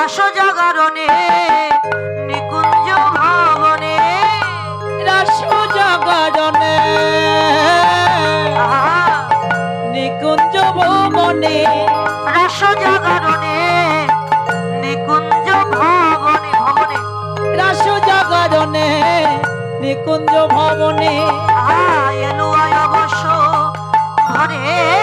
রাস জাগরণে নিকুঞ্জ ভবনে। রাস জাগরণে নিকুঞ্জ ভুবনে। রাস জাগরণে নিকুঞ্জ ভবনে ভবনে। রাস জাগরণে নিকুঞ্জ ভবনে। এলো আয় অবশ্য ঘরে।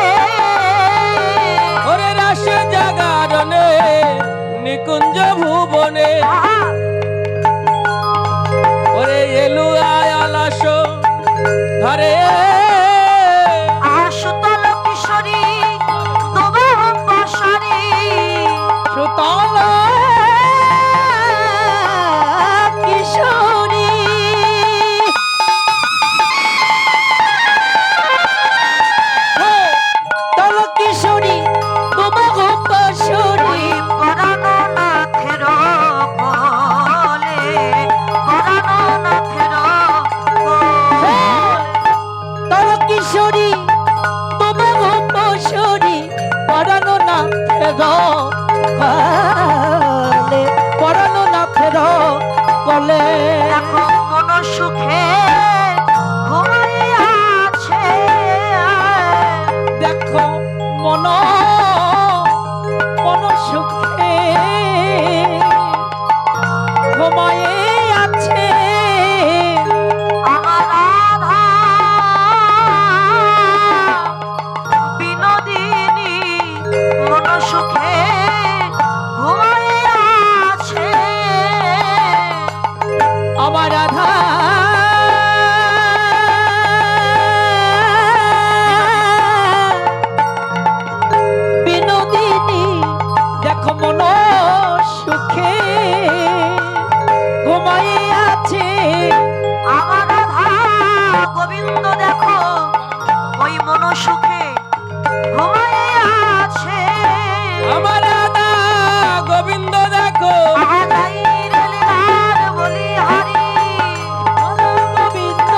Hare কলে পরানো না ফেরো কলে। দেখো মন সুখে আছে। দেখো মন মন সুখে ঘুমায়ে আছে। আমার রাধা গোবিন্দ দেখো ওই মন সুখে ঘুমিয়ে আছে। আমার রাধা গোবিন্দ দেখো। আহাজাই রেলিহার বলি হারি। গোবিন্দ